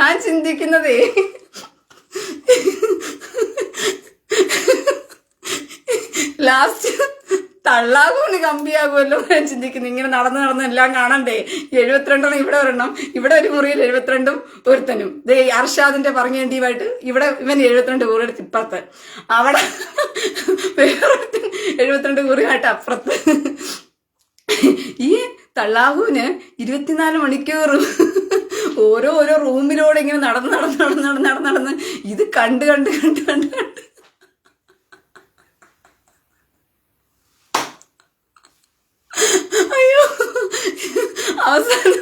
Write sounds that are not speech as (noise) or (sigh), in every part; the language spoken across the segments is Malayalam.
ഞാൻ ചിന്തിക്കുന്നതേ ലാസ്റ്റ് തള്ളാകുമെന്ന് കമ്പിയാകുമല്ലോ ഞാൻ ചിന്തിക്കുന്നു. ഇങ്ങനെ നടന്ന് നടന്ന് എല്ലാം കാണണ്ടേ? എഴുപത്തിരണ്ടെണ്ണം ഇവിടെ ഒരെണ്ണം. ഇവിടെ ഒരു മുറിയിൽ എഴുപത്തിരണ്ടും ഒരുത്തനും. ദേ അർഷാദിന്റെ പറഞ്ഞേണ്ടിയുമായിട്ട് ഇവിടെ ഇവൻ എഴുപത്തിരണ്ട് കൂറിയെടുത്ത് ഇപ്പുറത്ത്. അവിടെ വേറൊരുത്തൻ എഴുപത്തിരണ്ട് കൂറിയായിട്ട് അപ്പുറത്ത്. ഈ തള്ളാഹുവിന് ഇരുപത്തിനാല് മണിക്കൂർ ഓരോ ഓരോ റൂമിലൂടെ ഇങ്ങനെ നടന്ന് നടന്ന് നടന്ന് നടന്ന് നടന്ന് നടന്ന് ഇത് കണ്ട് കണ്ട് കണ്ട് കണ്ട് കണ്ട്. അയ്യോ. അവസാനം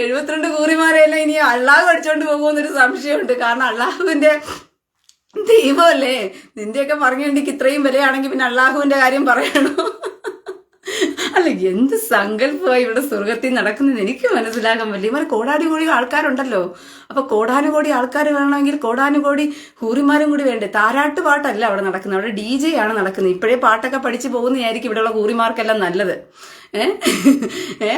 എഴുപത്തിരണ്ട് കൂറിമാരെല്ലാം ഇനി അള്ളാഹു അടിച്ചോണ്ട് പോകുമെന്നൊരു സംശയമുണ്ട്. കാരണം അള്ളാഹുവിന്റെ ദൈവമല്ലേ? നിന്റെയൊക്കെ പറഞ്ഞിട്ടുണ്ടെങ്കിൽ ഇത്രയും വിലയാണെങ്കിൽ പിന്നെ അള്ളാഹുവിന്റെ കാര്യം പറയണോ? അല്ല എന്ത് സങ്കല്പമായി ഇവിടെ സ്വർഗത്തിൽ നടക്കുന്നത്? എനിക്ക് മനസ്സിലാക്കാൻ പറ്റില്ല. ഇവരെ കോടാനുകോടി ആൾക്കാരുണ്ടല്ലോ. അപ്പൊ കോടാനുകോടി ആൾക്കാർ വേണമെങ്കിൽ കോടാനുകോടി ഹൂറിമാരും കൂടി വേണ്ടേ? താരാട്ട് പാട്ടല്ല അവിടെ നടക്കുന്നത്. അവിടെ ഡി ജെ ആണ് നടക്കുന്നത്. ഇപ്പോഴേ പാട്ടൊക്കെ പഠിച്ചു പോകുന്നതായിരിക്കും ഇവിടെയുള്ള ഹൂറിമാർക്കെല്ലാം നല്ലത്. ഏ?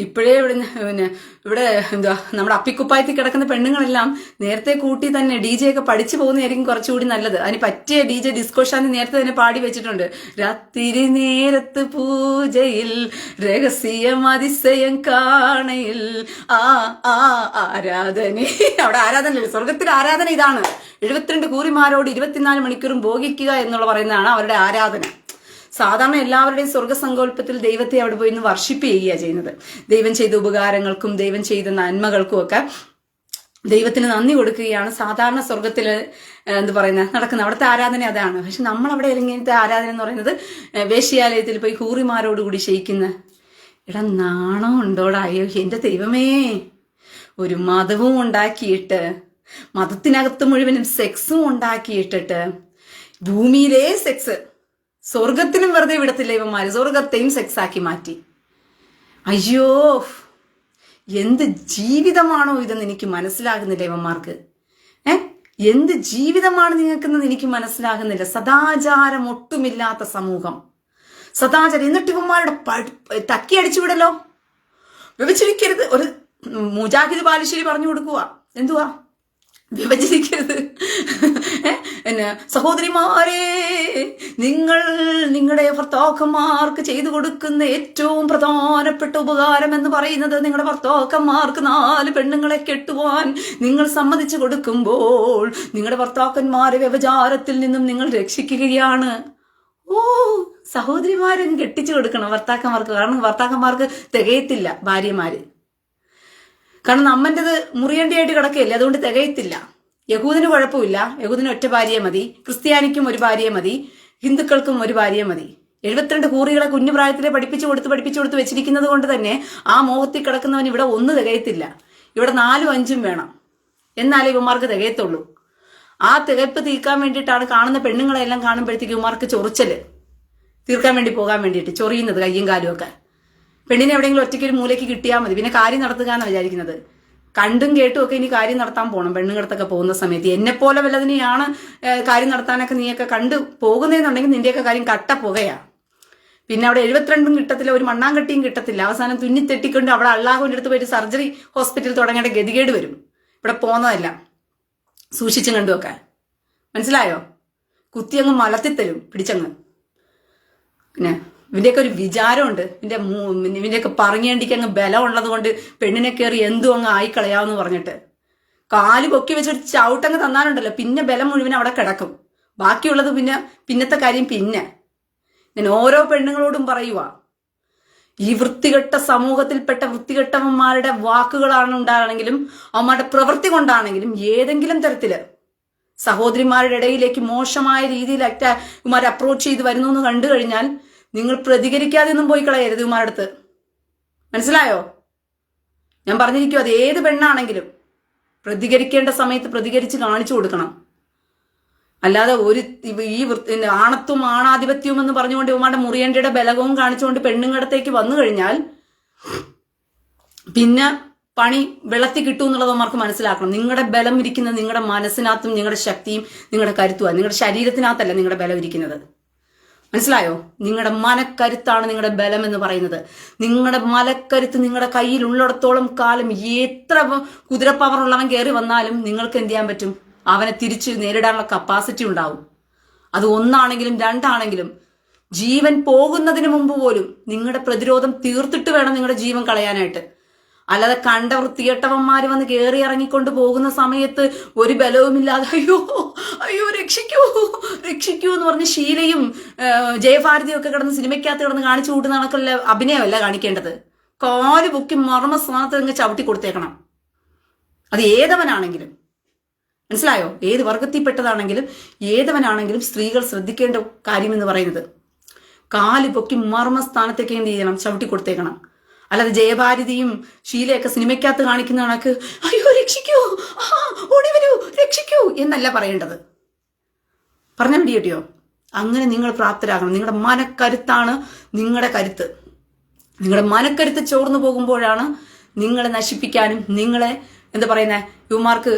ഇപ്പോഴേ ഇവിടെ പിന്നെ ഇവിടെ എന്താ നമ്മുടെ അപ്പിക്കുപ്പായത്തിൽ കിടക്കുന്ന പെണ്ണുങ്ങളെല്ലാം നേരത്തെ കൂട്ടി തന്നെ ഡി ജെ ഒക്കെ പഠിച്ചു പോകുന്നതായിരിക്കും കുറച്ചുകൂടി നല്ലത്. അതിന് പറ്റിയ ഡി ജെ ഡിസ്കോഷാന്ന് നേരത്തെ തന്നെ പാടി വെച്ചിട്ടുണ്ട്. രാത്രി നേരത്ത് പൂജയിൽ രഹസ്യം അതിശയം കാണയിൽ. ആ ആ ആരാധന. (laughs) അവിടെ ആരാധന സ്വർഗത്തിൽ ആരാധന ഇതാണ്. എഴുപത്തിരണ്ട് കൂറിമാരോട് ഇരുപത്തിനാല് മണിക്കൂറും ഭോഗിക്കുക എന്നുള്ള പറയുന്നതാണ് അവരുടെ ആരാധന. സാധാരണ എല്ലാവരുടെയും സ്വർഗസങ്കല്പത്തിൽ ദൈവത്തെ അവിടെ പോയി ഇന്ന് വർഷിപ്പ് ചെയ്യുക ചെയ്യുന്നത്. ദൈവം ചെയ്ത ഉപകാരങ്ങൾക്കും ദൈവം ചെയ്ത നന്മകൾക്കും ഒക്കെ ദൈവത്തിന് നന്ദി കൊടുക്കുകയാണ്. സാധാരണ സ്വർഗത്തിൽ എന്ത് പറയുന്നത് നടക്കുന്നത് അവിടുത്തെ ആരാധന അതാണ്. പക്ഷെ നമ്മൾ അവിടെ ഇറങ്ങിയത്തെ ആരാധന എന്ന് പറയുന്നത് വേശ്യാലയത്തിൽ പോയി കൂറിമാരോടുകൂടി ക്ഷയിക്കുന്ന എടാ നാണം ഉണ്ടോടാ? അയ്യോ എന്റെ ദൈവമേ. ഒരു മതവും ഉണ്ടാക്കിയിട്ട് മതത്തിനകത്ത് മുഴുവനും സെക്സും ഉണ്ടാക്കിയിട്ടിട്ട് ഭൂമിയിലേ സെക്സ് സ്വർഗത്തിനും വെറുതെ വിടത്തില്ല ഇവന്മാര്. സ്വർഗത്തെയും സെക്സാക്കി മാറ്റി. അയ്യോ എന്ത് ജീവിതമാണോ ഇതെന്ന് എനിക്ക് മനസ്സിലാകുന്നില്ല ഇവന്മാർക്ക്. ഏ? എന്ത് ജീവിതമാണ് നിങ്ങൾക്കെന്ന് എനിക്ക് മനസ്സിലാകുന്നില്ല. സദാചാരം ഒട്ടുമില്ലാത്ത സമൂഹം. സദാചാരം. എന്നിട്ട് ഇവന്മാരുടെ തക്കി അടിച്ചു വിടലോ? വിഭജിക്കരുത് ഒരു മുജാഹിദ് ബാലുശ്ശേരി പറഞ്ഞു കൊടുക്കുക എന്തുവാ? വിഭജിക്കരുത് ഏ? പിന്നെ സഹോദരിമാരെ നിങ്ങൾ നിങ്ങളുടെ ഭർത്താക്കന്മാർക്ക് ചെയ്തു കൊടുക്കുന്ന ഏറ്റവും പ്രധാനപ്പെട്ട ഉപകാരം എന്ന് പറയുന്നത് നിങ്ങളുടെ ഭർത്താക്കന്മാർക്ക് നാല് പെണ്ണുങ്ങളെ കെട്ടുവാൻ നിങ്ങൾ സമ്മതിച്ചു കൊടുക്കുമ്പോൾ നിങ്ങളുടെ ഭർത്താക്കന്മാരെ വ്യവചാരത്തിൽ നിന്നും നിങ്ങൾ രക്ഷിക്കുകയാണ്. ഓ സഹോദരിമാരും കെട്ടിച്ചു കൊടുക്കണം ഭർത്താക്കന്മാർക്ക്. കാരണം ഭർത്താക്കന്മാർക്ക് തികയത്തില്ല ഭാര്യമാര്. കാരണം അമ്മന്റെത് മുറിയേണ്ടിയായിട്ട് കിടക്കുകയല്ലേ അതുകൊണ്ട് തികയത്തില്ല. യഹൂദിന് കുഴപ്പമില്ല. യഹൂദിന് ഒറ്റ ഭാര്യയെ മതി. ക്രിസ്ത്യാനിക്കും ഒരു ഭാര്യയെ മതി. ഹിന്ദുക്കൾക്കും ഒരു ഭാര്യയെ മതി. എഴുപത്തിരണ്ട് കൂറികളെ കുഞ്ഞു പ്രായത്തിലെ പഠിപ്പിച്ചു കൊടുത്ത് പഠിപ്പിച്ചു കൊടുത്ത് വെച്ചിരിക്കുന്നത് കൊണ്ട് തന്നെ ആ മോഹത്തിൽ കിടക്കുന്നവൻ ഇവിടെ ഒന്ന് തികയത്തില്ല. ഇവിടെ നാലും അഞ്ചും വേണം. എന്നാലേ ഇവന്മാർക്ക് തികയത്തുള്ളൂ. ആ തികപ്പ് തീർക്കാൻ വേണ്ടിയിട്ടാണ് കാണുന്ന പെണ്ണുങ്ങളെല്ലാം കാണുമ്പോഴത്തേക്ക് ഇവന്മാർക്ക് ചൊറിച്ചൽ. തീർക്കാൻ വേണ്ടി പോകാൻ വേണ്ടിയിട്ട് ചൊറിയുന്നത് കയ്യും കാലും ഒക്കെ. പെണ്ണിനെ എവിടെയെങ്കിലും ഒറ്റയ്ക്ക് ഒരു മൂലയ്ക്ക് കിട്ടിയാൽ മതി. പിന്നെ കാര്യം നടത്തുക എന്ന് വിചാരിക്കുന്നത്. കണ്ടും കേട്ടും ഒക്കെ ഇനി കാര്യം നടത്താൻ പോകണം പെണ്ണുങ്ങടത്തൊക്കെ പോകുന്ന സമയത്ത് എന്നെ പോലെ വല്ലതിനെയാണ് കാര്യം നടത്താനൊക്കെ നീയൊക്കെ കണ്ടു പോകുന്നതെന്നുണ്ടെങ്കിൽ നിന്റെയൊക്കെ കാര്യം കട്ട പുകയാ. പിന്നെ അവിടെ എഴുപത്തിരണ്ടും കിട്ടത്തില്ല ഒരു മണ്ണാങ്കട്ടിയും കിട്ടത്തില്ല. അവസാനം തുന്നി തെട്ടിക്കൊണ്ട് അവിടെ അള്ളാഹുവിന്റെ അടുത്ത് പോയിട്ട് സർജറി ഹോസ്പിറ്റലിൽ തുടങ്ങേണ്ട ഗതികേട് വരും. ഇവിടെ പോകുന്നതല്ല സൂക്ഷിച്ചും കണ്ടു വെക്കാൻ മനസ്സിലായോ? കുത്തിയങ്ങ് മലത്തിത്തരും പിടിച്ചങ്ങ്. പിന്നെ ഇവന്റെയൊക്കെ ഒരു വിചാരമുണ്ട്. ഇവന്റെ ഇവന്റെയൊക്കെ പറഞ്ഞേണ്ടിക്ക് അങ്ങ് ബലം ഉള്ളത് കൊണ്ട് പെണ്ണിനെ കയറി എന്തും അങ്ങ് ആയിക്കളയാമെന്ന് പറഞ്ഞിട്ട്. കാൽ പൊക്കി വെച്ചൊരു ചവിട്ടങ്ങ് തന്നാലുണ്ടല്ലോ പിന്നെ ബലം മുഴുവൻ അവിടെ കിടക്കും. ബാക്കിയുള്ളത് പിന്നെ പിന്നത്തെ കാര്യം പിന്നെ. ഞാൻ ഓരോ പെണ്ണുങ്ങളോടും പറയുക ഈ വൃത്തികെട്ട സമൂഹത്തിൽപ്പെട്ട വൃത്തികെട്ടവന്മാരുടെ വാക്കുകളാണ് ഉണ്ടാകണമെങ്കിലും അവന്മാരുടെ പ്രവൃത്തി കൊണ്ടാണെങ്കിലും ഏതെങ്കിലും തരത്തിൽ സഹോദരിമാരുടെ ഇടയിലേക്ക് മോശമായ രീതിയിൽ അറ്റ അപ്രോച്ച് ചെയ്ത് വരുന്നു എന്ന് കണ്ടു കഴിഞ്ഞാൽ നിങ്ങൾ പ്രതികരിക്കാതെ ഒന്നും പോയി കളയരുത് ഇവന്മാരടുത്ത് മനസ്സിലായോ? ഞാൻ പറഞ്ഞിരിക്കും അത് ഏത് പെണ്ണാണെങ്കിലും പ്രതികരിക്കേണ്ട സമയത്ത് പ്രതികരിച്ച് കാണിച്ചു കൊടുക്കണം. അല്ലാതെ ഒരു ഈ വൃത്തി ആണത്വം ആണാധിപത്യവും എന്ന് പറഞ്ഞുകൊണ്ട് ഇവന്മാരുടെ മുറിയണ്ടിയുടെ ബലകവും കാണിച്ചുകൊണ്ട് പെണ്ണുങ്ങടത്തേക്ക് വന്നു കഴിഞ്ഞാൽ പിന്നെ പണി വെള്ളത്തിൽ കിട്ടും എന്നുള്ളത് അവന്മാർക്ക് മനസ്സിലാക്കണം. നിങ്ങളുടെ ബലം ഇരിക്കുന്നത് നിങ്ങളുടെ മനസ്സിനകത്തും നിങ്ങളുടെ ശക്തിയും നിങ്ങളുടെ കരുത്തുമാണ് നിങ്ങളുടെ ശരീരത്തിനകത്തല്ല നിങ്ങളുടെ ബലം ഇരിക്കുന്നത്. മനസ്സിലായോ? നിങ്ങളുടെ മനക്കരുത്താണ് നിങ്ങളുടെ ബലം എന്ന് പറയുന്നത്. നിങ്ങളുടെ മലക്കരുത്ത് നിങ്ങളുടെ കയ്യിൽ ഉള്ളിടത്തോളം കാലം എത്ര കുതിരപ്പവർ ഉള്ളവൻ കയറി വന്നാലും നിങ്ങൾക്ക് എന്ത് ചെയ്യാൻ പറ്റും? അവനെ തിരിച്ച് നേരിടാനുള്ള കപ്പാസിറ്റി ഉണ്ടാവും. അത് ഒന്നാണെങ്കിലും രണ്ടാണെങ്കിലും ജീവൻ പോകുന്നതിന് മുമ്പ് പോലും നിങ്ങളുടെ പ്രതിരോധം തീർത്തിട്ട് വേണം നിങ്ങളുടെ ജീവൻ കളയാനായിട്ട്. അല്ലാതെ കണ്ട വൃത്തികെട്ടവന്മാര് വന്ന് കയറി ഇറങ്ങിക്കൊണ്ട് പോകുന്ന സമയത്ത് ഒരു ബലവുമില്ലാതെ അയ്യോ അയ്യോ രക്ഷിക്കൂ രക്ഷിക്കൂ എന്ന് പറഞ്ഞ് ഏഹ്, ജയഭാരതിയും ഒക്കെ കിടന്ന് സിനിമയ്ക്കകത്ത് കിടന്ന് കാണിച്ചു കൂട്ടുന്ന കണക്കുള്ള അഭിനയമല്ല കാണിക്കേണ്ടത്. കാൽ പൊക്കി മർമ്മ സ്ഥാനത്ത് നിങ്ങൾ ചവിട്ടി കൊടുത്തേക്കണം. അത് ഏതവനാണെങ്കിലും. മനസ്സിലായോ? ഏത് വർഗത്തിൽപ്പെട്ടതാണെങ്കിലും ഏതവനാണെങ്കിലും സ്ത്രീകൾ ശ്രദ്ധിക്കേണ്ട കാര്യമെന്ന് പറയുന്നത്. കാൽ പൊക്കി മർമ്മ സ്ഥാനത്തേക്ക് എന്ത് ചെയ്യണം? ചവിട്ടി കൊടുത്തേക്കണം. അല്ലാതെ ജയഭാരതിയും ഷീലയൊക്കെ സിനിമയ്ക്കകത്ത് കാണിക്കുന്ന കണക്ക് അയ്യോ രക്ഷിക്കൂ ആ ഓടി വരൂ രക്ഷിക്കൂ എന്നല്ല പറയേണ്ടത്. പറഞ്ഞ മതി കേട്ടിയോ? അങ്ങനെ നിങ്ങൾ പ്രാപ്തരാകണം. നിങ്ങളുടെ മനക്കരുത്താണ് നിങ്ങളുടെ കരുത്ത്. നിങ്ങളുടെ മനക്കരുത്ത് ചോർന്നു പോകുമ്പോഴാണ് നിങ്ങളെ നശിപ്പിക്കാനും നിങ്ങളെ എന്താ പറയുന്ന യുവമാർക്ക്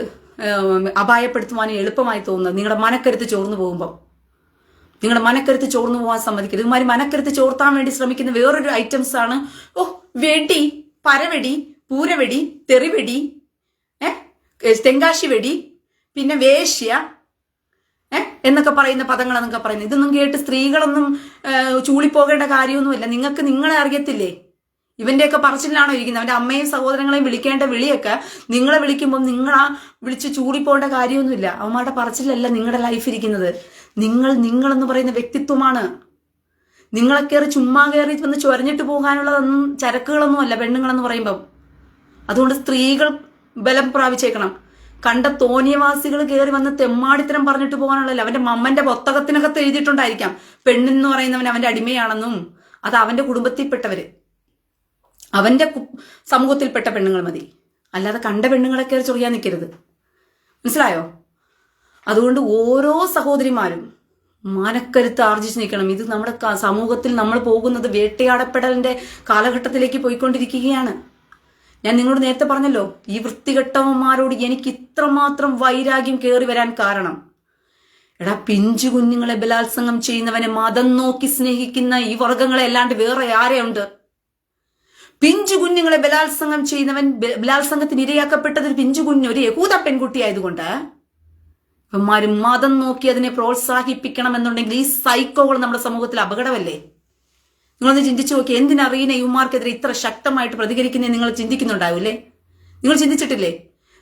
അപായപ്പെടുത്തുവാനും എളുപ്പമായി തോന്നുന്നത്. നിങ്ങളുടെ മനക്കരുത്ത് ചോർന്നു പോകുമ്പോൾ നിങ്ങളുടെ മനക്കരുത്ത് ചോർന്നു പോകാൻ സമ്മതിക്കരുത്. ഇതുമാതിരി മനക്കരുത്ത് ചോർത്താൻ വേണ്ടി ശ്രമിക്കുന്ന വേറൊരു ഐറ്റംസ് ആണ്. ഓ വെടി പരവെടി പൂരവെടി തെറിവെടി ഏഹ് തെങ്കാശി വെടി പിന്നെ വേശ്യ ഏഹ് എന്നൊക്കെ പറയുന്ന പദങ്ങൾ പറയുന്നത്. ഇതൊന്നും കേട്ട് സ്ത്രീകളൊന്നും ചൂളിപ്പോകേണ്ട കാര്യമൊന്നുമില്ല. നിങ്ങൾക്ക് നിങ്ങളെ അറിയത്തില്ലേ? ഇവന്റെയൊക്കെ പറച്ചിലാണോ ഇരിക്കുന്നത്? അവന്റെ അമ്മയും സഹോദരങ്ങളെയും വിളിക്കേണ്ട വിളിയൊക്കെ നിങ്ങളെ വിളിക്കുമ്പോൾ നിങ്ങൾ ആ വിളിച്ച് ചൂടിപ്പോകേണ്ട കാര്യമൊന്നുമില്ല. അവന്മാരുടെ പറച്ചിലല്ല നിങ്ങളുടെ ലൈഫ് ഇരിക്കുന്നത്. നിങ്ങൾ നിങ്ങൾ എന്ന് പറയുന്ന വ്യക്തിത്വമാണ്. നിങ്ങളെ കയറി ചുമ്മാ കയറി വന്ന് ചൊരഞ്ഞിട്ട് പോകാനുള്ളതൊന്നും ചരക്കുകളൊന്നും അല്ല പെണ്ണുങ്ങളെന്ന് പറയുമ്പം. അതുകൊണ്ട് സ്ത്രീകൾ ബലം പ്രാപിച്ചേക്കണം. കണ്ട തോന്നിയവാസികൾ കയറി വന്ന് തെമ്മാടിത്തരം പറഞ്ഞിട്ട് പോകാനുള്ളതല്ല. അവന്റെ മമ്മന്റെ പുസ്തകത്തിനകത്ത് എഴുതിയിട്ടുണ്ടായിരിക്കാം. പെണ്ണെന്ന് പറയുന്നവൻ അവന്റെ അടിമയാണെന്നും അത് അവന്റെ കുടുംബത്തിൽപ്പെട്ടവര്. അവന്റെ സമൂഹത്തിൽപ്പെട്ട പെണ്ണുങ്ങൾ മതി. അല്ലാതെ കണ്ട പെണ്ണുങ്ങളെ കയറി ചൊറിയാൻ നിൽക്കരുത് മനസ്സിലായോ? അതുകൊണ്ട് ഓരോ സഹോദരിമാരും മാനക്കരുത്ത് ആർജിച്ചു നിൽക്കണം. ഇത് നമ്മുടെ സമൂഹത്തിൽ നമ്മൾ പോകുന്നത് വേട്ടയാടപ്പെടലിന്റെ കാലഘട്ടത്തിലേക്ക് പോയിക്കൊണ്ടിരിക്കുകയാണ്. ഞാൻ നിങ്ങളോട് നേരത്തെ പറഞ്ഞല്ലോ ഈ വൃത്തികെട്ടവന്മാരോട് എനിക്ക് ഇത്രമാത്രം വൈരാഗ്യം കയറി വരാൻ കാരണം. എടാ പിഞ്ചു കുഞ്ഞുങ്ങളെ ബലാത്സംഗം ചെയ്യുന്നവനെ മതം നോക്കി സ്നേഹിക്കുന്ന ഈ വർഗങ്ങളെ അല്ലാണ്ട് വേറെ ആരെയുണ്ട്? പിഞ്ചു കുഞ്ഞുങ്ങളെ ബലാത്സംഗം ചെയ്യുന്നവൻ ബലാത്സംഗത്തിന് ഇരയാക്കപ്പെട്ടത് പിഞ്ചു കുഞ്ഞ് ഒരു യഹൂദ പെൺകുട്ടിയായതുകൊണ്ട് ഇവന്മാര് മതം നോക്കി അതിനെ പ്രോത്സാഹിപ്പിക്കണം എന്നുണ്ടെങ്കിൽ ഈ സൈക്കോകൾ നമ്മുടെ സമൂഹത്തിൽ അപകടമല്ലേ? നിങ്ങളൊന്ന് ചിന്തിച്ചു നോക്കി എന്തിനറിയുന്ന റീന യുമാർക്കെതിരെ ഇത്ര ശക്തമായിട്ട് പ്രതികരിക്കുന്നേ നിങ്ങൾ ചിന്തിക്കുന്നുണ്ടാവില്ലേ നിങ്ങൾ ചിന്തിച്ചിട്ടില്ലേ?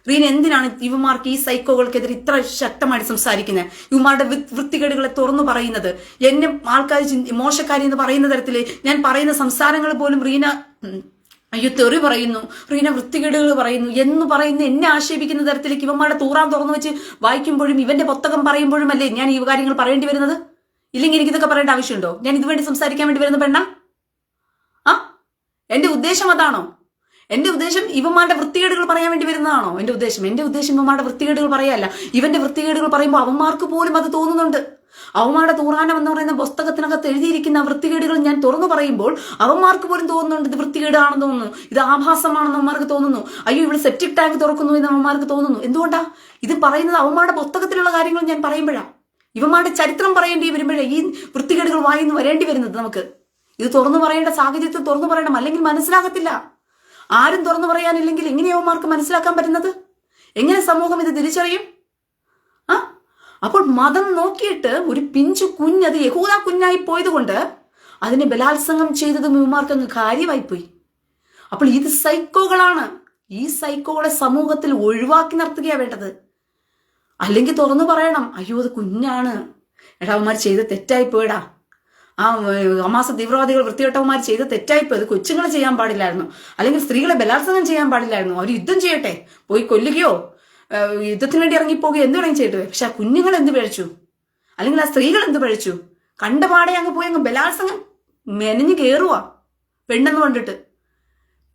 റീന എന്തിനാണ് യുവമാർക്ക് ഈ സൈക്കോകൾക്കെതിരെ ഇത്ര ശക്തമായിട്ട് സംസാരിക്കുന്നത് യുവമാരുടെ വൃത്തികേടുകളെ തുറന്നു പറയുന്നത് എന്നെ ആൾക്കാർ മോശക്കാരി എന്ന് പറയുന്ന തരത്തിൽ ഞാൻ പറയുന്ന സംസാരങ്ങൾ പോലും റീന അയ്യോ തെറി പറയുന്നു. റീന വൃത്തികേടുകൾ പറയുന്നു. എന്ന് പറയുന്ന എന്നെ ആക്ഷേപിക്കുന്ന തരത്തിലേക്ക് ഇവന്മാരുടെ തൂറാൻ തുറന്നു വെച്ച് വായിക്കുമ്പോഴും ഇവന്റെ പുസ്തകം പറയുമ്പോഴും അല്ലേ ഞാൻ ഈ കാര്യങ്ങൾ പറയേണ്ടി വരുന്നത്? ഇല്ലെങ്കിൽ എനിക്കിതൊക്കെ പറയേണ്ട ആവശ്യമുണ്ടോ? ഞാൻ ഇതുവേണ്ടി സംസാരിക്കാൻ വേണ്ടി വരുന്ന പെണ്ണ? ആ? എന്റെ ഉദ്ദേശം അതാണോ? എന്റെ ഉദ്ദേശം ഇവന്മാരുടെ വൃത്തികേടുകൾ പറയാൻ വേണ്ടി വരുന്നതാണോ? എന്റെ ഉദ്ദേശം. എന്റെ ഉദ്ദേശം ഇവന്മാരുടെ വൃത്തികേടുകൾ പറയാല്ല ഇവന്റെ വൃത്തികേടുകൾ പറയുമ്പോൾ അവന്മാർക്ക് പോലും അത് തോന്നുന്നുണ്ട്. അവന്മാരുടെ തൂറാനം എന്ന് പറയുന്ന പുസ്തകത്തിനകത്ത് എഴുതിയിരിക്കുന്ന വൃത്തികേടുകൾ ഞാൻ തുറന്നു പറയുമ്പോൾ അവന്മാർക്ക് പോലും തോന്നുന്നുണ്ട് ഇത് വൃത്തികേടാണെന്ന് തോന്നുന്നു ഇത് ആഭാസമാണെന്ന് അവന്മാർക്ക് തോന്നുന്നു. അയ്യോ ഇവിടെ സെപ്റ്റിക് ടാങ്ക് തുറക്കുന്നു എന്ന് അവന്മാർക്ക് തോന്നുന്നു. എന്തുകൊണ്ടാ? ഇത് പറയുന്നത് അവന്മാരുടെ പുസ്തകത്തിലുള്ള കാര്യങ്ങൾ ഞാൻ പറയുമ്പോഴാണ് ഇവന്മാരുടെ ചരിത്രം പറയേണ്ടി വരുമ്പോഴേ ഈ വൃത്തികേടുകൾ വായിന്ന് വരേണ്ടി വരുന്നത് നമുക്ക്. ഇത് തുറന്നു പറയേണ്ട സാഹചര്യത്തിൽ തുറന്നു പറയണം അല്ലെങ്കിൽ മനസ്സിലാകത്തില്ല. ആരും തുറന്നു പറയാനില്ലെങ്കിൽ എങ്ങനെയാവന്മാർക്ക് മനസ്സിലാക്കാൻ പറ്റുന്നത്? എങ്ങനെ സമൂഹം ഇത് തിരിച്ചറിയും? അപ്പോൾ മതം നോക്കിയിട്ട് ഒരു പിഞ്ചു കുഞ്ഞ് അത് യഹൂദ കുഞ്ഞായി പോയത് കൊണ്ട് അതിനെ ബലാത്സംഗം ചെയ്തത് കാര്യമായി പോയി അപ്പോൾ ഇത് സൈക്കോകളാണ്. ഈ സൈക്കോകളെ സമൂഹത്തിൽ ഒഴിവാക്കി നിർത്തുകയാണ് വേണ്ടത്. അല്ലെങ്കിൽ തുറന്നു പറയണം അയ്യോ അത് കുഞ്ഞാണ്. എടാ ചെയ്ത് തെറ്റായി പോയടാ ആ അമാസ തീവ്രവാദികൾ വൃത്തികെട്ടവന്മാർ ചെയ്ത് തെറ്റായി പോയത് കൊച്ചുങ്ങളെ ചെയ്യാൻ പാടില്ലായിരുന്നു. അല്ലെങ്കിൽ സ്ത്രീകളെ ബലാത്സംഗം ചെയ്യാൻ പാടില്ലായിരുന്നു. അവർ യുദ്ധം ചെയ്യട്ടെ? പോയി കൊല്ലുകയോ? യുദ്ധത്തിന് വേണ്ടി ഇറങ്ങിപ്പോകുക എന്ത് വേണമെങ്കിൽ ചെയ്തിട്ട് പക്ഷെ ആ കുഞ്ഞുങ്ങൾ എന്ത് പഴിച്ചു? അല്ലെങ്കിൽ ആ സ്ത്രീകൾ എന്ത് പഴിച്ചു? കണ്ടപാടെ അങ്ങ് പോയി അങ്ങ് ബലാത്സംഗം മെനഞ്ഞു കയറുക പെണ്ണെന്ന് കണ്ടിട്ട്.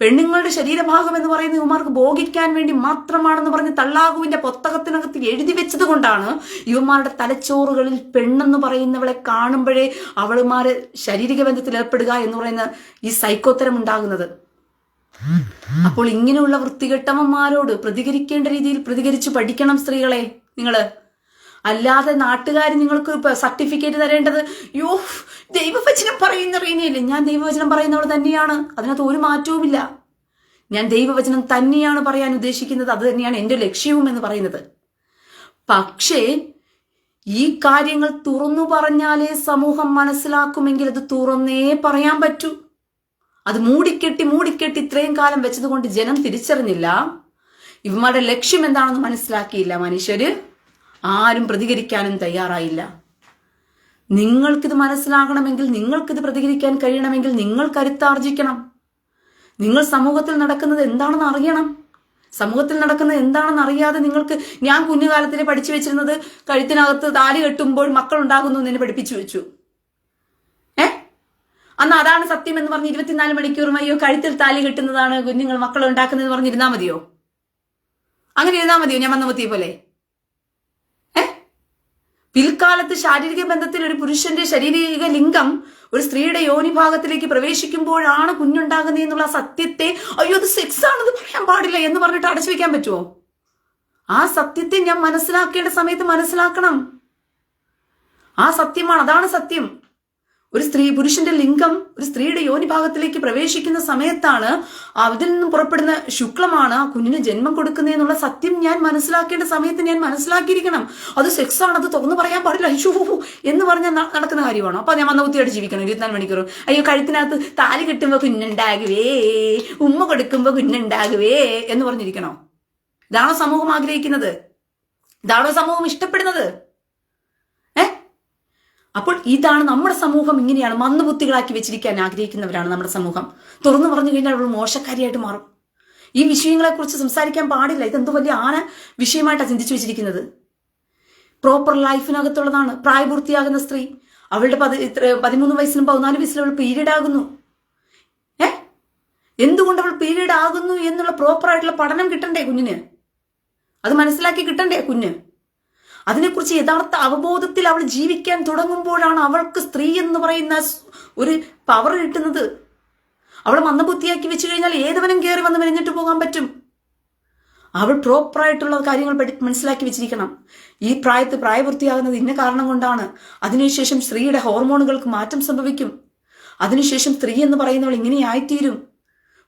പെണ്ണുങ്ങളുടെ ശരീരഭാഗം എന്ന് പറയുന്ന യുവമാർക്ക് ഭോഗിക്കാൻ വേണ്ടി മാത്രമാണെന്ന് പറഞ്ഞ് തള്ളാഹുവിന്റെ പുസ്തകത്തിനകത്ത് എഴുതി വെച്ചത് കൊണ്ടാണ് ഇവന്മാരുടെ തലച്ചോറുകളിൽ പെണ്ണെന്ന് പറയുന്നവളെ കാണുമ്പോഴേ അവളുമാരെ ശാരീരിക ബന്ധത്തിൽ ഏർപ്പെടുക എന്ന് പറയുന്ന ഈ സൈക്കോത്തരം ഉണ്ടാകുന്നത്. അപ്പോൾ ഇങ്ങനെയുള്ള വൃത്തികെട്ടവന്മാരോട് പ്രതികരിക്കേണ്ട രീതിയിൽ പ്രതികരിച്ച് പഠിക്കണം സ്ത്രീകളെ നിങ്ങൾ. അല്ലാതെ നാട്ടുകാർ നിങ്ങൾക്ക് സർട്ടിഫിക്കറ്റ് തരേണ്ടത് യോ ദൈവവചനം പറയുന്ന റീനയല്ലേ ഞാൻ ദൈവവചനം പറയുന്നവൾ തന്നെയാണ്. അതിനകത്ത് ഒരു മാറ്റവുമില്ല. ഞാൻ ദൈവവചനം തന്നെയാണ് പറയാൻ ഉദ്ദേശിക്കുന്നത്. അത് തന്നെയാണ് എന്റെ ലക്ഷ്യവും എന്ന് പറയുന്നത്. പക്ഷേ ഈ കാര്യങ്ങൾ തുറന്നു പറഞ്ഞാലേ സമൂഹം മനസ്സിലാക്കുമെങ്കിൽ അത് തുറന്നേ പറയാൻ പറ്റൂ. അത് മൂടിക്കെട്ടി മൂടിക്കെട്ടി ഇത്രയും കാലം വെച്ചതുകൊണ്ട് ജനം തിരിച്ചറിഞ്ഞില്ല. ഇവന്മാരുടെ ലക്ഷ്യം എന്താണെന്ന് മനസ്സിലാക്കിയില്ല മനുഷ്യര്. ആരും പ്രതികരിക്കാനും തയ്യാറായില്ല. നിങ്ങൾക്കിത് മനസ്സിലാകണമെങ്കിൽ നിങ്ങൾക്കിത് പ്രതികരിക്കാൻ കഴിയണമെങ്കിൽ നിങ്ങൾ കരുത്താർജിക്കണം. നിങ്ങൾ സമൂഹത്തിൽ നടക്കുന്നത് എന്താണെന്ന് അറിയണം. സമൂഹത്തിൽ നടക്കുന്നത് എന്താണെന്ന് അറിയാതെ നിങ്ങൾക്ക് ഞാൻ കുഞ്ഞുകാലത്തിൽ പഠിച്ചു വെച്ചിരുന്നത് കഴുത്തിനകത്ത് താലി കെട്ടുമ്പോൾ മക്കൾ ഉണ്ടാകുന്നു എന്ന് പഠിപ്പിച്ചു വെച്ചു. അന്ന് അതാണ് സത്യം എന്ന് പറഞ്ഞ് ഇരുപത്തിനാല് മണിക്കൂറും അയ്യോ കഴുത്തിൽ താലി കെട്ടുന്നതാണ് കുഞ്ഞുങ്ങൾ മക്കൾ ഉണ്ടാക്കുന്നതെന്ന് പറഞ്ഞിരുന്നാ മതിയോ? അങ്ങനെ ഇരുന്നാ മതിയോ? ഞാൻ വന്നമത്തിയെ പോലെ. പിൽക്കാലത്ത് ശാരീരിക ബന്ധത്തിൽ ഒരു പുരുഷന്റെ ശാരീരിക ലിംഗം ഒരു സ്ത്രീയുടെ യോനി ഭാഗത്തിലേക്ക് പ്രവേശിക്കുമ്പോഴാണ് കുഞ്ഞുണ്ടാകുന്നത് എന്നുള്ള സത്യത്തെ അയ്യോ അത് സെക്സ് ആണെന്ന് പറയാൻ പാടില്ല എന്ന് പറഞ്ഞിട്ട് അടച്ചു വെക്കാൻ പറ്റുമോ ആ സത്യത്തെ ഞാൻ മനസ്സിലാക്കേണ്ട സമയത്ത് മനസ്സിലാക്കണം. ആ സത്യമാണ് അതാണ് സത്യം. ഒരു സ്ത്രീ പുരുഷന്റെ ലിംഗം ഒരു സ്ത്രീയുടെ യോനി ഭാഗത്തിലേക്ക് പ്രവേശിക്കുന്ന സമയത്താണ് അതിൽ നിന്നും പുറപ്പെടുന്ന ശുക്ലമാണ് ആ കുഞ്ഞിന് ജന്മം കൊടുക്കുന്നതെന്നുള്ള സത്യം ഞാൻ മനസ്സിലാക്കേണ്ട സമയത്ത് ഞാൻ മനസ്സിലാക്കിയിരിക്കണം. അത് സെക്സ് ആണ് അത് തുറന്നു പറയാൻ പാടില്ല. അയ്യോ എന്ന് പറഞ്ഞ നടക്കുന്ന കാര്യമാണോ. അപ്പൊ ഞാൻ മന്ദബുദ്ധിയായിട്ട് ജീവിക്കണം ഇരുപത്തിനാല് മണിക്കൂർ. അയ്യോ കഴുത്തിനകത്ത് താലി കിട്ടുമ്പോ കുഞ്ഞുണ്ടാകുവേ ഉമ്മ കൊടുക്കുമ്പോ കുഞ്ഞുണ്ടാകുവേ എന്ന് പറഞ്ഞിരിക്കണോ? ഇതാണോ സമൂഹം ആഗ്രഹിക്കുന്നത്? ഇതാണോ സമൂഹം ഇഷ്ടപ്പെടുന്നത്? അപ്പോൾ ഇതാണ് നമ്മുടെ സമൂഹം ഇങ്ങനെയാണ് മന്ദബുദ്ധികളാക്കി വെച്ചിരിക്കാൻ ആഗ്രഹിക്കുന്നവരാണ് നമ്മുടെ സമൂഹം. തുറന്നു പറഞ്ഞു കഴിഞ്ഞാൽ അവൾ മോശക്കാരിയായിട്ട് മാറും. ഈ വിഷയങ്ങളെക്കുറിച്ച് സംസാരിക്കാൻ പാടില്ല. ഇതെന്തോ വലിയ ആന വിഷയമായിട്ടാണ് ചിന്തിച്ചു വെച്ചിരിക്കുന്നത്? പ്രോപ്പർ ലൈഫിനകത്തുള്ളതാണ് പ്രായപൂർത്തിയാകുന്ന സ്ത്രീ. അവളുടെ പതി പതിമൂന്ന് വയസ്സിലും പതിനാല് വയസ്സിലും അവൾ പീരീഡ് ആകുന്നു ഏ? എന്തുകൊണ്ട് അവൾ പീരീഡ് ആകുന്നു എന്നുള്ള പ്രോപ്പറായിട്ടുള്ള പഠനം കിട്ടണ്ടേ കുഞ്ഞിന്? അത് മനസ്സിലാക്കി കിട്ടണ്ടേ കുഞ്ഞ്? അതിനെക്കുറിച്ച് യഥാർത്ഥ അവബോധത്തിൽ അവൾ ജീവിക്കാൻ തുടങ്ങുമ്പോഴാണ് അവൾക്ക് സ്ത്രീ എന്ന് പറയുന്ന ഒരു പവർ കിട്ടുന്നത്. അവൾ മന്ദബുദ്ധിയാക്കി വെച്ചു കഴിഞ്ഞാൽ ഏതവനും കയറി വന്ന് മെനഞ്ഞിട്ട് പോകാൻ പറ്റും. അവൾ പ്രോപ്പറായിട്ടുള്ള കാര്യങ്ങൾ മനസ്സിലാക്കി വെച്ചിരിക്കണം. ഈ പ്രായത്ത് പ്രായപൂർത്തിയാകുന്നത് ഇന്ന കാരണം കൊണ്ടാണ്. അതിനുശേഷം സ്ത്രീയുടെ ഹോർമോണുകൾക്ക് മാറ്റം സംഭവിക്കും. അതിനുശേഷം സ്ത്രീ എന്ന് പറയുന്നവൾ ഇങ്ങനെയായിത്തീരും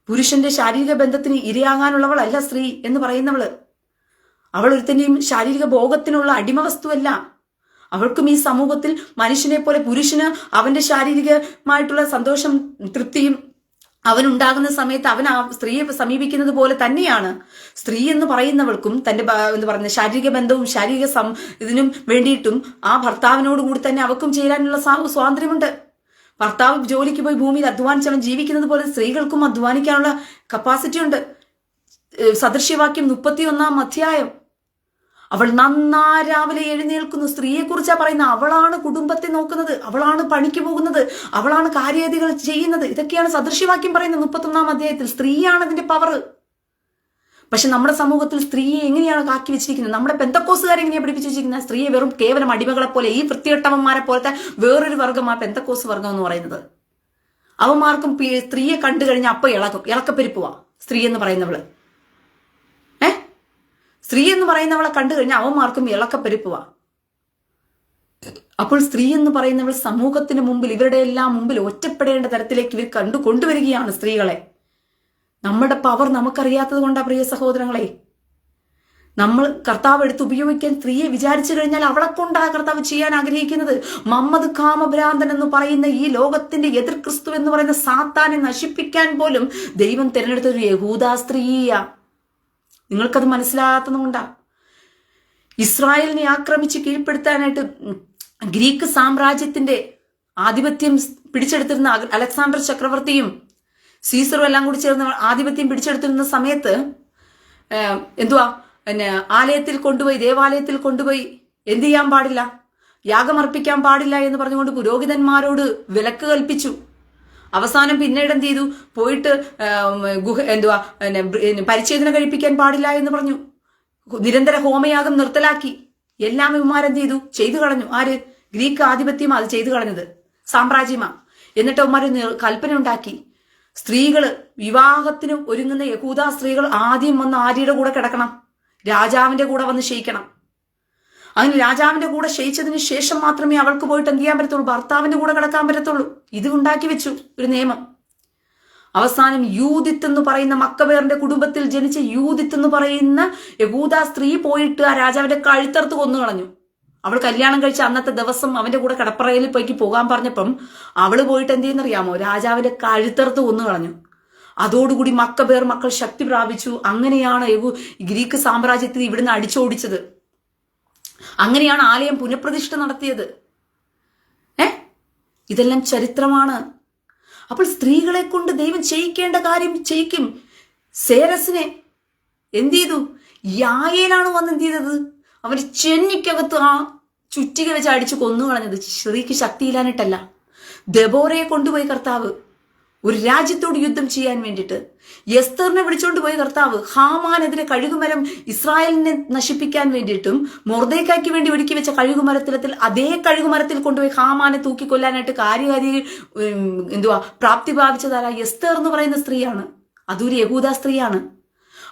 പുരുഷന്റെ ശാരീരിക ബന്ധത്തിന് ഇരയാകാനുള്ളവളല്ല സ്ത്രീ എന്ന് പറയുന്നവൾ. അവൾ ഒരുത്തന്റെയും ശാരീരിക ഭോഗത്തിനുള്ള അടിമ വസ്തുവല്ല അവൾക്കും ഈ സമൂഹത്തിൽ മനുഷ്യനെ പോലെ പുരുഷന് അവന്റെ ശാരീരികമായിട്ടുള്ള സന്തോഷം തൃപ്തിയും അവൻ ഉണ്ടാകുന്ന സമയത്ത് അവൻ ആ സ്ത്രീയെ സമീപിക്കുന്നത് പോലെ തന്നെയാണ്. സ്ത്രീ എന്ന് പറയുന്നവൾക്കും തന്റെ എന്ന് പറയുന്ന ശാരീരിക ബന്ധവും ശാരീരിക സം ഇതിനും വേണ്ടിയിട്ടും ആ ഭർത്താവിനോട് കൂടി തന്നെ അവക്കും ചേരാനുള്ള സ്വാ- സ്വാതന്ത്ര്യമുണ്ട്. ഭർത്താവ് ജോലിക്ക് പോയി ഭൂമിയിൽ അധ്വാനിച്ച് അവൻ ജീവിക്കുന്നത് പോലെ സ്ത്രീകൾക്കും അധ്വാനിക്കാനുള്ള കപ്പാസിറ്റി ഉണ്ട്. സദൃശ്യവാക്യം മുപ്പത്തി ഒന്നാം അധ്യായം. അവൾ നന്നാ രാവിലെ എഴുന്നേൽക്കുന്നു. സ്ത്രീയെ കുറിച്ചാ പറയുന്നത് അവളാണ് കുടുംബത്തെ നോക്കുന്നത് അവളാണ് പണിക്ക് പോകുന്നത് അവളാണ് കാര്യതികൾ ചെയ്യുന്നത്. ഇതൊക്കെയാണ് സദൃശ്യവാക്യം പറയുന്നത് മുപ്പത്തൊന്നാം അധ്യായത്തിൽ. സ്ത്രീയാണ് അതിന്റെ പവർ പക്ഷെ നമ്മുടെ സമൂഹത്തിൽ സ്ത്രീയെ എങ്ങനെയാണ് കാക്കി വെച്ചിരിക്കുന്നത്? നമ്മുടെ പെന്തക്കോസുകാരെ എങ്ങനെയാണ് പഠിപ്പിച്ചു വെച്ചിരിക്കുന്നത്? സ്ത്രീയെ വെറും കേവലം അടിമകളെ പോലെ ഈ വൃത്തികെട്ടവന്മാരെ പോലത്തെ വേറൊരു വർഗം ആ പെന്തക്കോസ് വർഗം എന്ന് പറയുന്നത്. അവന്മാർക്കും സ്ത്രീയെ കണ്ടു കഴിഞ്ഞാൽ അപ്പൊ ഇളക്കും. ഇളക്കപ്പെരിപ്പുവാ സ്ത്രീ എന്ന് പറയുന്നവൾ. സ്ത്രീ എന്ന് പറയുന്നവളെ കണ്ടു കഴിഞ്ഞാൽ അവന്മാർക്കും ഇളക്കപ്പെരുപ്പുവാ. അപ്പോൾ സ്ത്രീ എന്ന് പറയുന്നവൾ സമൂഹത്തിന് മുമ്പിൽ ഇവരുടെ എല്ലാം മുമ്പിൽ ഒറ്റപ്പെടേണ്ട തരത്തിലേക്ക് ഇവർ കണ്ടു കൊണ്ടുവരികയാണ് സ്ത്രീകളെ. നമ്മുടെ പവർ നമുക്കറിയാത്തത് കൊണ്ടാ പ്രിയ സഹോദരങ്ങളെ. നമ്മൾ കർത്താവ് എടുത്ത് ഉപയോഗിക്കാൻ സ്ത്രീയെ വിചാരിച്ചു കഴിഞ്ഞാൽ അവളെ കൊണ്ടാണ് കർത്താവ് ചെയ്യാൻ ആഗ്രഹിക്കുന്നത്. മമ്മദ് കാമഭ്രാന്തൻ എന്ന് പറയുന്ന ഈ ലോകത്തിന്റെ എതിർ ക്രിസ്തു എന്ന് പറയുന്ന സാത്താനെ നശിപ്പിക്കാൻ പോലും ദൈവം തിരഞ്ഞെടുത്ത യഹൂദാ സ്ത്രീയാണ് സ്ത്രീയ. നിങ്ങൾക്കത് മനസ്സിലാകാത്തതുകൊണ്ടാ ഇസ്രായേലിനെ ആക്രമിച്ച് കീഴ്പ്പെടുത്താനായിട്ട് ഗ്രീക്ക് സാമ്രാജ്യത്തിന്റെ ആധിപത്യം പിടിച്ചെടുത്തിരുന്ന അലക്സാണ്ടർ ചക്രവർത്തിയും സീസറും എല്ലാം കൂടി ചേർന്ന് ആധിപത്യം പിടിച്ചെടുത്തിരുന്ന സമയത്ത് എന്തുവാ? പിന്നെ ആലയത്തിൽ കൊണ്ടുപോയി ദേവാലയത്തിൽ കൊണ്ടുപോയി എന്ത് ചെയ്യാൻ പാടില്ല? യാഗമർപ്പിക്കാൻ പാടില്ല എന്ന് പറഞ്ഞുകൊണ്ട് പുരോഹിതന്മാരോട് വിലക്ക് കൽപ്പിച്ചു. അവസാനം പിന്നീട് എന്ത് ചെയ്തു? പോയിട്ട് ഗുഹ എന്തുവാ പരിച്ഛേദന കഴിപ്പിക്കാൻ പാടില്ല എന്ന് പറഞ്ഞു. നിരന്തര ഹോമയാഗം നിർത്തലാക്കി. എല്ലാം ഇവന്മാരെന്ത് ചെയ്തു? ചെയ്തു കളഞ്ഞു. ആര്? ഗ്രീക്ക് ആധിപത്യം അത് ചെയ്തു കളഞ്ഞത്. സാമ്രാജ്യമാ. എന്നിട്ട് അവന്മാര് കൽപ്പന ഉണ്ടാക്കി. സ്ത്രീകൾ വിവാഹത്തിന് ഒരുങ്ങുന്ന യഹൂദ സ്ത്രീകൾ ആദ്യം വന്ന് ആര്യയുടെ കൂടെ കിടക്കണം. രാജാവിന്റെ കൂടെ വന്ന് ശയിക്കണം. അതിന് രാജാവിന്റെ കൂടെ ക്ഷയിച്ചതിന് ശേഷം മാത്രമേ അവൾക്ക് പോയിട്ട് എന്ത് ചെയ്യാൻ പറ്റത്തുള്ളൂ? ഭർത്താവിന്റെ കൂടെ കിടക്കാൻ പറ്റത്തുള്ളൂ. ഇത് ഉണ്ടാക്കി വെച്ചു ഒരു നിയമം. അവസാനം യൂതിത്ത് എന്ന് പറയുന്ന മക്കബേറിന്റെ കുടുംബത്തിൽ ജനിച്ച യൂതിത്ത് എന്ന് പറയുന്ന യഹൂദ സ്ത്രീ പോയിട്ട് ആ രാജാവിന്റെ കഴുത്തറുത്ത് കൊന്നു കളഞ്ഞു. അവൾ കല്യാണം കഴിച്ച അന്നത്തെ ദിവസം അവന്റെ കൂടെ കടപ്പറയിൽ പോയിക്ക് പോകാൻ പറഞ്ഞപ്പം അവൾ പോയിട്ട് എന്ത് ചെയ്യുന്നറിയാമോ? രാജാവിന്റെ കഴുത്തറുത്ത് കൊന്നു കളഞ്ഞു. അതോടുകൂടി മക്കബേർ മക്കൾ ശക്തി പ്രാപിച്ചു. അങ്ങനെയാണ് ഗ്രീക്ക് സാമ്രാജ്യത്തിൽ ഇവിടുന്ന് അടിച്ചോടിച്ചത്. അങ്ങനെയാണ് ആലയം പുനഃപ്രതിഷ്ഠ നടത്തിയത്. ഏ? ഇതെല്ലാം ചരിത്രമാണ്. അപ്പോൾ സ്ത്രീകളെ കൊണ്ട് ദൈവം ചെയ്യിക്കേണ്ട കാര്യം ചെയ്യിക്കും. സേരസിനെ എന്ത് ചെയ്തു? യായേലാണ് വന്ന് എന്ത് ചെയ്തത്? അവർ ചെന്നിക്കകത്ത് ആ ചുറ്റിക വെച്ച് അടിച്ച് കൊന്നു കളഞ്ഞത്. സ്ത്രീക്ക് ശക്തിയില്ലാനിട്ടല്ല ദബോറയെ കൊണ്ടുപോയി കർത്താവ്. ഒരു രാജ്യത്തോട് യുദ്ധം ചെയ്യാൻ വേണ്ടിയിട്ട് യസ്തറിനെ വിളിച്ചുകൊണ്ട് പോയ കർത്താവ് ഹാമാനെതിരെ കഴുകുമരം ഇസ്രായേലിനെ നശിപ്പിക്കാൻ വേണ്ടിയിട്ടും മൊർദേക്കായ്ക്ക് വേണ്ടി ഒരുക്കി വെച്ച കഴുകുമരത്തിലത്തിൽ അതേ കഴുകുമരത്തിൽ കൊണ്ടുപോയി ഹാമാനെ തൂക്കിക്കൊല്ലാനായിട്ട് കാര്യകാരി എന്തുവാ പ്രാപ്തി പ്രാപിച്ചതാരാ യസ്തർ എന്ന് പറയുന്ന സ്ത്രീയാണ്. അതൊരു യഹൂദ സ്ത്രീയാണ്.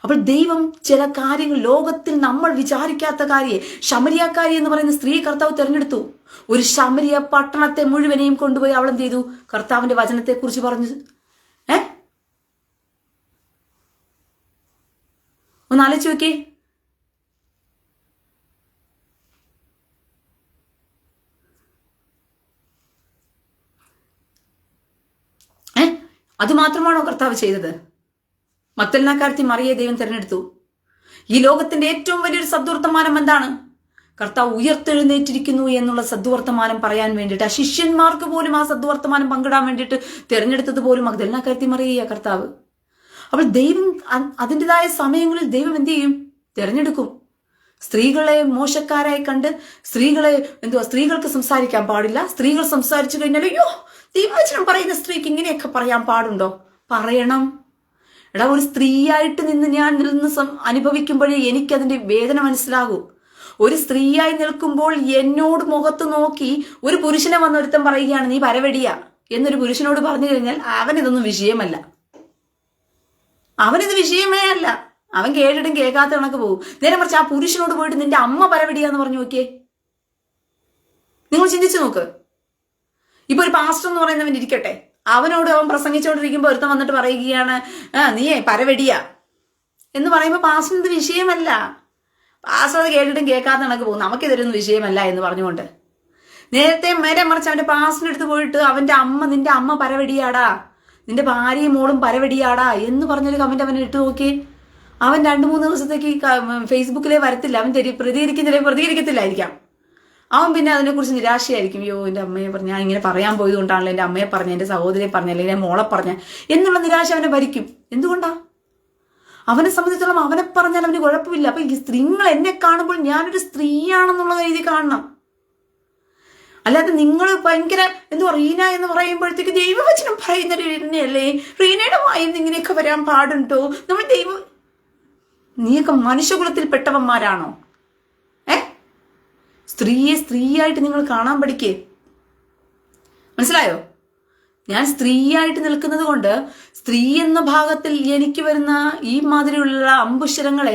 അപ്പോൾ ദൈവം ചില കാര്യങ്ങൾ ലോകത്തിൽ നമ്മൾ വിചാരിക്കാത്ത കാര്യം ശമരിയാക്കാരി എന്ന് പറയുന്ന സ്ത്രീ കർത്താവ് തിരഞ്ഞെടുത്തു. ഒരു ശമരിയ പട്ടണത്തെ മുഴുവനെയും കൊണ്ടുപോയി അവൾ എന്ത് ചെയ്തു? കർത്താവിന്റെ വചനത്തെ കുറിച്ച് പറഞ്ഞു. ഏ? ഒന്ന് ആലോചിച്ച് നോക്കേ ഏ? അത് മാത്രമാണോ കർത്താവ് ചെയ്തത്? മത്തലിനാക്കാരത്തി മറിയെ ദൈവം തിരഞ്ഞെടുത്തു. ഈ ലോകത്തിന്റെ ഏറ്റവും വലിയൊരു സദ്വർത്തമാനം എന്താണ്? കർത്താവ് ഉയർത്തെഴുന്നേറ്റിരിക്കുന്നു എന്നുള്ള സദ്വർത്തമാനം പറയാൻ വേണ്ടിയിട്ട് ആ ശിഷ്യന്മാർക്ക് പോലും ആ സദ്വർത്തമാനം പങ്കിടാൻ വേണ്ടിയിട്ട് തിരഞ്ഞെടുത്തത് പോലും മഗ്ദലിനാക്കാരത്തി മറിയ കർത്താവ്. അപ്പോൾ ദൈവം അതിന്റെതായ സമയങ്ങളിൽ ദൈവം എന്ത് ചെയ്യും? തിരഞ്ഞെടുക്കും. സ്ത്രീകളെ മോശക്കാരായി കണ്ട് സ്ത്രീകളെ എന്തുവാ സ്ത്രീകൾക്ക് സംസാരിക്കാൻ പാടില്ല. സ്ത്രീകൾ സംസാരിച്ചു കഴിഞ്ഞാൽ അയ്യോ ദൈവവചനം പറയുന്ന സ്ത്രീക്ക് ഇങ്ങനെയൊക്കെ പറയാൻ പാടുണ്ടോ? പറയണം. എടാ ഒരു സ്ത്രീയായിട്ട് നിന്ന് ഞാൻ നിന്ന് അനുഭവിക്കുമ്പോഴേ എനിക്കതിന്റെ വേദന മനസ്സിലാകൂ. ഒരു സ്ത്രീയായി നിൽക്കുമ്പോൾ എന്നോട് മുഖത്ത് നോക്കി ഒരു പുരുഷനെ വന്ന് ഒരുത്തൻ പറയുകയാണ് നീ പരവടിയ. എന്നൊരു പുരുഷനോട് പറഞ്ഞു കഴിഞ്ഞാൽ അവനിതൊന്നും വിഷയമല്ല. അവനിത് വിഷയമേ അല്ല. അവൻ കേട്ടിട്ടും കേൾക്കാത്ത കണക്ക് പോകും നേരെ മറിച്ച് ആ പുരുഷനോട് പോയിട്ട് നിന്റെ അമ്മ പരവടിയാന്ന് പറഞ്ഞു നോക്കിയേ. നിങ്ങൾ ചിന്തിച്ചു നോക്ക്. ഇപ്പൊ ഒരു പാസ്റ്റർ എന്ന് പറയുന്നവൻ ഇരിക്കട്ടെ. അവനോട് അവൻ പ്രസംഗിച്ചുകൊണ്ടിരിക്കുമ്പോൾ ഒരുത്തം വന്നിട്ട് പറയുകയാണ് നീയേ പരവെടിയ. എന്ന് പറയുമ്പോൾ ഇത് വിഷയമല്ല. അത് കേട്ടിട്ടും കേൾക്കാത്ത കണക്ക് പോകും നമുക്കിതൊരൊന്നും വിഷയമല്ല എന്ന് പറഞ്ഞുകൊണ്ട്. നേരത്തെ മേരെ മറിച്ച് അവന്റെ പാസ്റ്റിന്റെ അടുത്ത് പോയിട്ട് അവന്റെ അമ്മ നിന്റെ അമ്മ പരവെടിയാടാ. നിന്റെ ഭാര്യയും മോളും പരവെടിയാടാ എന്ന് പറഞ്ഞൊരു കമന്റ് അവനെ ഇട്ട് നോക്കി. അവൻ രണ്ട് മൂന്ന് ദിവസത്തേക്ക് ഫേസ്ബുക്കിലേ വരത്തില്ല. അവൻ തെരി- പ്രതികരിക്കുന്നില്ല പ്രതികരിക്കത്തില്ലായിരിക്കാം. അവൻ പിന്നെ അതിനെക്കുറിച്ച് നിരാശയായിരിക്കും. അയ്യോ എന്റെ അമ്മയെ പറഞ്ഞ ഞാൻ ഇങ്ങനെ പറയാൻ പോയത് കൊണ്ടാണല്ലോ എന്റെ അമ്മയെ പറഞ്ഞ എന്റെ സഹോദരിയെ പറഞ്ഞ അല്ലെങ്കിൽ എന്റെ മോളെ പറഞ്ഞ. എന്നുള്ള നിരാശ അവനെ ഭരിക്കും. എന്തുകൊണ്ടാ? അവനെ സംബന്ധിച്ചോളം അവനെ പറഞ്ഞാൽ അവന് കുഴപ്പമില്ല. അപ്പൊ ഈ സ്ത്രീകൾ എന്നെ കാണുമ്പോൾ ഞാനൊരു സ്ത്രീയാണെന്നുള്ള രീതി കാണണം. അല്ലാതെ നിങ്ങൾ ഭയങ്കര എന്തുവാ റീന എന്ന് പറയുമ്പോഴത്തേക്ക് ദൈവവചനം പറയുന്ന രീതിയല്ലേ റീനയുടെ വായിന്ന് ഇങ്ങനെയൊക്കെ വരാൻ പാടുണ്ടോ? നമ്മൾ ദൈവം നീയൊക്കെ മനുഷ്യകുലത്തിൽ പെട്ടവന്മാരാണോ സ്ത്രീയെ സ്ത്രീയായിട്ട് നിങ്ങൾ കാണാൻ പഠിക്കേ? മനസ്സിലായോ? ഞാൻ സ്ത്രീയായിട്ട് നിൽക്കുന്നത് കൊണ്ട് സ്ത്രീ എന്ന ഭാഗത്തിൽ എനിക്ക് വരുന്ന ഈ മാതിരിയുള്ള അമ്പുശരങ്ങളെ